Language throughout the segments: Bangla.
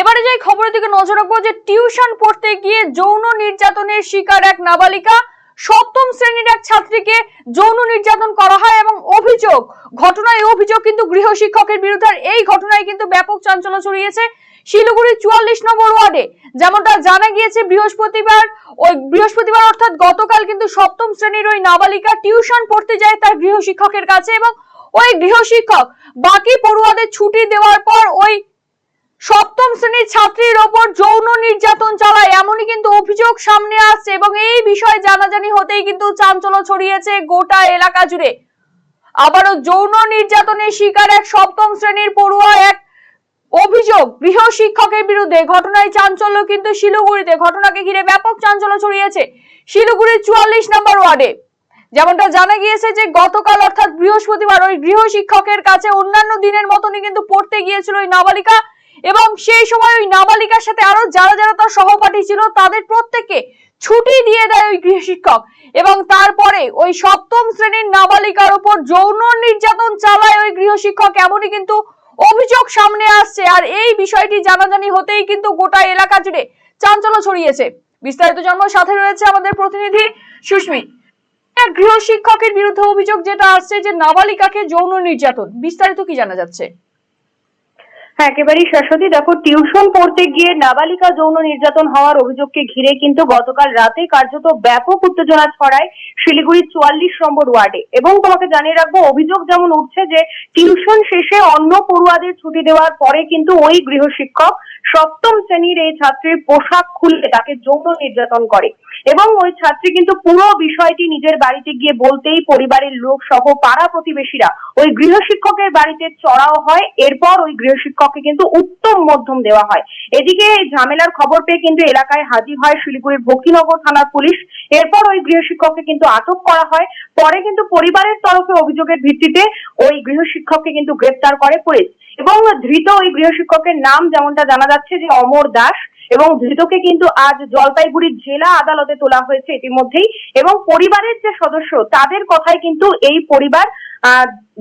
এবারে যে খবরের দিকে নজর রাখব যে টিউশন পড়তে গিয়ে যৌন নির্যাতনের শিকার এক নাবালিকা। সপ্তম শ্রেণির এক ছাত্রীকে যৌন নির্যাতন করা হয় এবং অভিযোগ, ঘটনায় অভিযোগ কিন্তু গৃহ শিক্ষকের বিরুদ্ধে এই ঘটনায় কিন্তু ব্যাপক চাঞ্চল্য ছড়িয়েছে। শিলিগুড়ি চুয়াল্লিশ নম্বর ওয়ার্ডে, যেমনটা জানা গিয়েছে, বৃহস্পতিবার, ওই বৃহস্পতিবার অর্থাৎ গতকাল কিন্তু সপ্তম শ্রেণির ওই নাবালিকা টিউশন পড়তে যায় তার গৃহ শিক্ষকের কাছে এবং ওই গৃহ শিক্ষক বাকি পড়ুয়াদের ছুটি দেওয়ার পর ওই সপ্তম শ্রেণির ছাত্রীর ওপর যৌন নির্যাতন চালায়। এমনই কিন্তু অভিযোগ সামনে আসছে এবং এই বিষয়ে জানাজানি হতেই কিন্তু চাঞ্চল্য ছড়িয়েছে গোটা এলাকা জুড়ে। আবারও যৌন নির্যাতনের শিকার এক সপ্তম শ্রেণির পড়ুয়া এক অভিযোগ। গৃহ শিক্ষকের বিরুদ্ধে ঘটনায় চাঞ্চল্য কিন্তু শিলিগুড়িতে। ঘটনাকে ঘিরে ব্যাপক চাঞ্চল্য ছড়িয়েছে শিলিগুড়ির চুয়াল্লিশ নম্বর ওয়ার্ডে। যেমনটা জানা গিয়েছে যে, গতকাল অর্থাৎ বৃহস্পতিবার ওই গৃহ শিক্ষকের কাছে অন্যান্য দিনের মতনই কিন্তু পড়তে গিয়েছিল ওই নাবালিকা। এবং সেই সময় ওই নাবালিকার সাথে আরও যারা যারা তার সহপাঠী ছিল, তাদের প্রত্যেককে ছুটি দিয়ে দেয় ওই গৃহশিক্ষক এবং তারপরে ওই সপ্তম শ্রেণির নাবালিকার উপর যৌন নির্যাতন চালায় ওই গৃহশিক্ষক এমনই কিন্তু অভিযোগ সামনে আসছে। আর এই বিষয়টি জানাজানি হতেই কিন্তু গোটা এলাকা জুড়ে চাঞ্চল্য ছড়িয়েছে। বিস্তারিত জন্ম সাথে রয়েছে আমাদের প্রতিনিধি সুস্মিত এক গৃহ শিক্ষকের বিরুদ্ধে অভিযোগ যেটা আসছে যে, নাবালিকাকে যৌন নির্যাতন। বিস্তারিত কি জানা যাচ্ছে? একেবারেই শাশ্বতী দেখো, টিউশন পড়তে গিয়ে নাবালিকা যৌন নির্যাতন হওয়ার অভিযোগকে ঘিরে কিন্তু গতকাল রাতে কার্যত ব্যাপক উত্তেজনা ছড়ায় শিলিগুড়ির চুয়াল্লিশ নম্বর ওয়ার্ডে। এবং তোমাকে জানিয়ে রাখব, অভিযোগ যেমন উঠছে যে, টিউশন শেষে অন্য পড়ুয়াদের ছুটি দেওয়ার পরে কিন্তু ওই গৃহ শিক্ষক সপ্তম শ্রেণির এই ছাত্রীর পোশাক খুলে তাকে যৌন নির্যাতন করে। এবং ওই ছাত্রী কিন্তু পুরো বিষয়টি নিজের বাড়িতে গিয়ে বলতেই পরিবারের লোক সহ পাড়া প্রতিবেশীরা ওই গৃহশিক্ষকের বাড়িতে চড়াও হয়। এরপর ওই গৃহ শিক্ষককে কিন্তু উত্তম মধ্যম দেওয়া হয়। এদিকে ঝামেলার খবর পেয়ে কিন্তু এলাকায় হাজির হয় শিলিগুড়ির ভক্তিনগর থানার পুলিশ। এরপর ওই গৃহ শিক্ষককে কিন্তু আটক করা হয়। পরে কিন্তু পরিবারের তরফে অভিযোগের ভিত্তিতে ওই গৃহ শিক্ষককে কিন্তু গ্রেপ্তার করে পুলিশ। এবং ধৃত ওই গৃহ শিক্ষকের নাম যেমনটা জানা যাচ্ছে যে অমর দাস এবং ধৃতকে কিন্তু আজ জলপাইগুড়ি জেলা আদালতে তোলা হয়েছে ইতিমধ্যেই। এবং পরিবারের যে সদস্য, তাদের কথায় কিন্তু এই পরিবার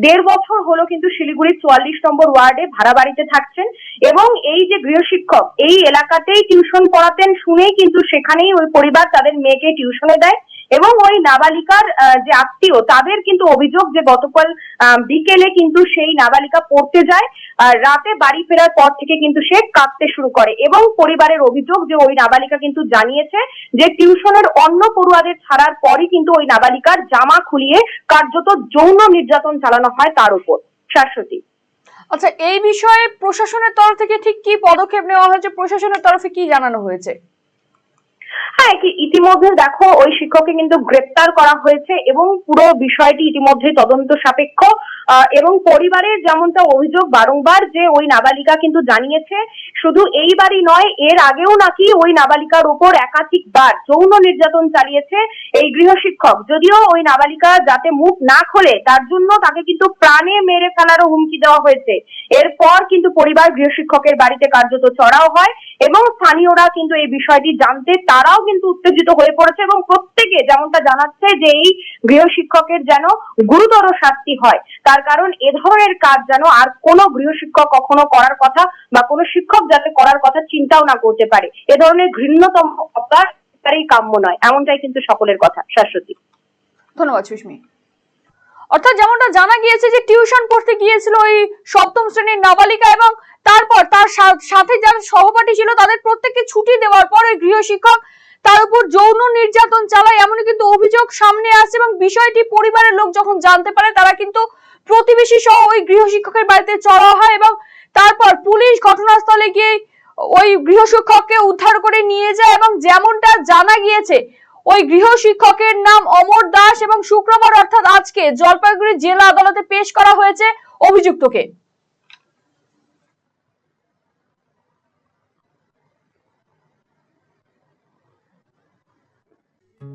দেড় বছর হলো কিন্তু শিলিগুড়ির চুয়াল্লিশ নম্বর ওয়ার্ডে ভাড়া বাড়িতে থাকছেন এবং এই যে গৃহশিক্ষক এই এলাকাতেই টিউশন পড়াতেন শুনেই কিন্তু সেখানেই ওই পরিবার তাদের মেয়েকে টিউশনে দেয়। এবং ওই নাবালিকার যে আত্মীয়, তাদের কিন্তু অভিযোগ যে গতকাল বিকেলে কিন্তু সেই নাবালিকা পড়তে যায় রাতে বাড়ি ফেরার পর থেকে কিন্তু সে কাঁদতে শুরু করে। এবং পরিবারের অভিযোগ যে ওই নাবালিকা কিন্তু জানিয়েছে যে টিউশনের অন্য পড়ুয়াদের ছাড়ার পরই কিন্তু ওই নাবালিকার জামা খুলিয়ে কার্যত যৌন নির্যাতন চালানো হয় তার উপর। শাশ্বতী। আচ্ছা এই বিষয়ে প্রশাসনের তরফ থেকে ঠিক কি পদক্ষেপ নেওয়া হয়েছে? প্রশাসনের তরফে কি জানানো হয়েছে? হ্যাঁ ইতিমধ্যে দেখো ওই শিক্ষককে কিন্তু গ্রেপ্তার করা হয়েছে এবং পুরো বিষয়টি ইতিমধ্যে তদন্ত সাপেক্ষ। এবং পরিবারের যেমনটা অভিযোগ বারংবার যে ওই নাবালিকা কিন্তু জানিয়েছে, শুধু এইবারই নয়, এর আগেও নাকি ওই নাবালিকার উপর একাধিকবার যৌন নির্যাতন চালিয়েছে এই গৃহ শিক্ষক। যদিও ওই নাবালিকা যাতে মুখ না খোলে, তার জন্য তাকে কিন্তু প্রাণে মেরে ফেলারও হুমকি দেওয়া হয়েছে। এরপর কিন্তু পরিবার গৃহ শিক্ষকের বাড়িতে কার্যত চড়াও হয়। এবং স্থানীয়রা কিন্তু এই বিষয়টি জানতে, তারাও কিন্তু উত্তেজিত হয়ে পড়েছে এবং প্রত্যেকে যেমনটা জানাচ্ছে যে এই গৃহ শিক্ষকের যেন গুরুতর শাস্তি হয়। তার কারণ এ ধরনের কাজ যেন আর কোনো গৃহ শিক্ষক কখনো করার কথা বা কোনো শিক্ষক যাতে করার কথা চিন্তাও না করতে পারে। এ ধরনের ঘৃণ্যতম অপরাধ একেবারেই কাম্য নয়। এমনটাই কিন্তু সকলের কথা। শাশ্বতী। ধন্যবাদ, সুস্মি। অর্থাৎ যেমনটা জানা গিয়েছে যে টিউশন পড়তে গিয়েছিল ওই সপ্তম শ্রেণির নাবালিকা এবং তারপর তার সাথে যারা সহপাঠী ছিল, তাদের প্রত্যেককে ছুটি দেওয়ার পর ওই গৃহ শিক্ষক তার উপর যৌন নির্যাতন চালায়। এমনই কিন্তু অভিযোগ সামনে আসে এবং বিষয়টি পরিবারের লোক যখন জানতে পারে, তারা কিন্তু প্রতিবেশী সহ ওই গৃহ শিক্ষকের বাড়িতে চড়া হয় এবং তারপর পুলিশ ঘটনাস্থলে গিয়ে ওই গৃহ শিক্ষককে উদ্ধার করে নিয়ে যায় এবং যেমনটা জানা গিয়েছে, ওই গৃহ শিক্ষকের নাম অমর দাস এবং শুক্রবার অর্থাৎ আজকে জলপাইগুড়ি জেলা আদালতে পেশ করা হয়েছে অভিযুক্তকে।